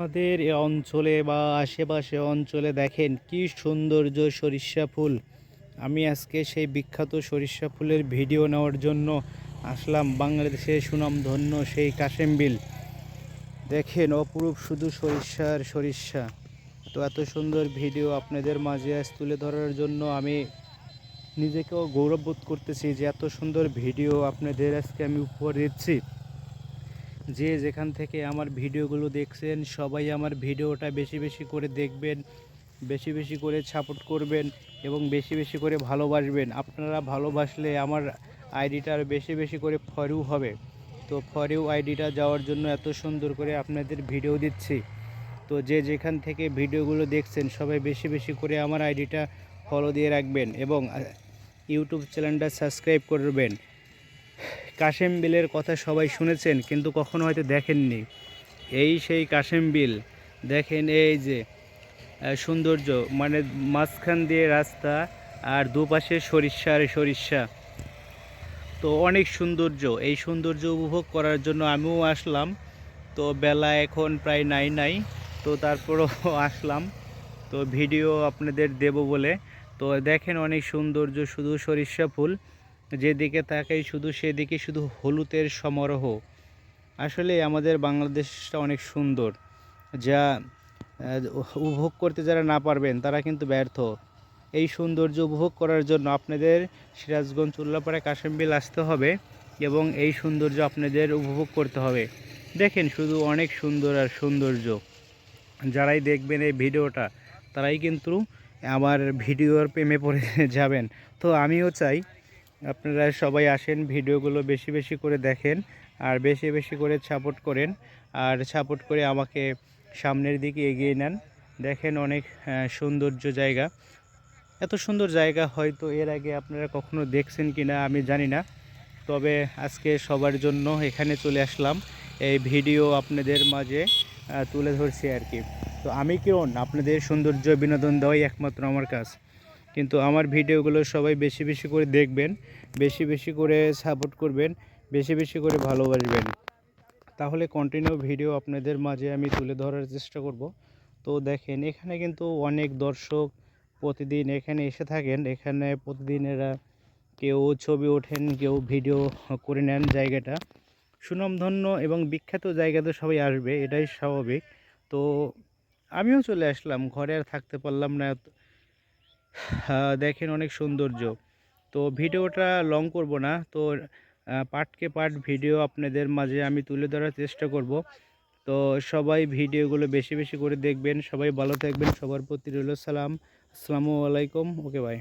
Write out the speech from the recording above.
আমাদের এ অঞ্চলে বা আশেপাশে অঞ্চলে দেখেন কি সৌন্দর্য সরিষা ফুল। আমি আজকে সেই বিখ্যাত সরিষা ফুলের ভিডিও নেওয়ার জন্য আসলাম বাংলাদেশের সুনামধন্য সেই কাশেমবিল। দেখেন, অপরূপ শুধু সরিষার সরিষা। তো এত সুন্দর ভিডিও আপনাদের মাঝে আজ তুলে ধরার জন্য আমি নিজেকেও গৌরববোধ করতেছি যে এত সুন্দর ভিডিও আপনাদের আজকে আমি উপহার দিচ্ছি। যে যেখান থেকে আমার ভিডিওগুলো দেখছেন, সবাই আমার ভিডিওটা বেশি বেশি করে দেখবেন, বেশি বেশি করে সাপোর্ট করবেন এবং বেশি বেশি করে ভালোবাসবেন। আপনারা ভালোবাসলে আমার আইডিটা আরও বেশি বেশি করে ফরিউ হবে। তো ফরিউ আইডিটা যাওয়ার জন্য এত সুন্দর করে আপনাদের ভিডিও দিচ্ছি। তো যে যেখান থেকে ভিডিওগুলো দেখছেন, সবাই বেশি বেশি করে আমার আইডিটা ফলো দিয়ে রাখবেন এবং ইউটিউব চ্যানেলটা সাবস্ক্রাইব করবেন। কাশেম বিলের কথা সবাই শুনেছেন, কিন্তু কখনো হয়তো দেখেননি। এই সেই কাশেম বিল, দেখেন এই যে সৌন্দর্য মানে মাঝখান দিয়ে রাস্তা আর দুপাশে সরিষা আর সরিষা। তো অনেক সৌন্দর্য, এই সৌন্দর্য উপভোগ করার জন্য আমিও আসলাম। তো বেলা এখন প্রায় নাই নাই, তো তারপরও আসলাম। তো ভিডিও আপনাদের দেব বলে। তো দেখেন অনেক সৌন্দর্য, শুধু সরিষা ফুল। যেদিকে তাকাই শুধু সেদিকে শুধু হলুদের সমারোহ। আসলে আমাদের বাংলাদেশটা অনেক সুন্দর। যা উপভোগ করতে যারা না পারবেন, তারা কিন্তু ব্যর্থ। এই সৌন্দর্য উপভোগ করার জন্য আপনাদের সিরাজগঞ্জ উল্লাপাড়া কাশিমবিল আসতে হবে এবং এই সৌন্দর্য আপনাদের উপভোগ করতে হবে। দেখেন শুধু অনেক সুন্দর আর সৌন্দর্য। যারাই দেখবেন এই ভিডিওটা, তারাই কিন্তু আমার ভিডিওর প্রেমে পড়ে যাবেন। তো আমিও চাই আপনারা সবাই আসেন, ভিডিওগুলো বেশি বেশি করে দেখেন আর বেশি বেশি করে সাপোর্ট করেন আর সাপোর্ট করে আমাকে সামনের দিকে এগিয়ে নেন। দেখেন অনেক সৌন্দর্য জায়গা। এত সুন্দর জায়গা হয়তো এর আগে আপনারা কখনো দেখছেন কি না আমি জানি না। তবে আজকে সবার জন্য এখানে চলে আসলাম। এই ভিডিও আপনাদের মাঝে তুলে ধরছি আর কি। তো আমি কেমন আপনাদের সৌন্দর্য বিনোদন দেওয়াই একমাত্র আমার কাজ। কিন্তু আমার ভিডিওগুলো সবাই বেশি বেশি করে দেখবেন, বেশি বেশি করে সাপোর্ট করবেন, বেশি বেশি করে ভালোবাসবেন। তাহলে কন্টিনিউ ভিডিও আপনাদের মাঝে আমি তুলে ধরার চেষ্টা করব। তো দেখেন, এখানে কিন্তু অনেক দর্শক প্রতিদিন এখানে এসে থাকেন। এখানে প্রতিদিন এরা কেউ ছবি ওঠেন, কেউ ভিডিও করে নেন জায়গাটা। সুনামধন্য এবং বিখ্যাত জায়গাতে সবাই আসবে, এটাই স্বাভাবিক। তো আমিও চলে আসলাম, ঘরে আর থাকতে পারলাম না। দেখেন অনেক সৌন্দর্য। তো ভিডিওটা লং করব না, তো পার্টকে পার্ট ভিডিও আপনাদের মাঝে আমি তুলে ধরার চেষ্টা করব। তো সবাই ভিডিওগুলো বেশি বেশি করে দেখবেন, সবাই ভালো থাকবেন, সবার প্রতি রইল সালাম। আসসালামু আলাইকুম, ওকে বাই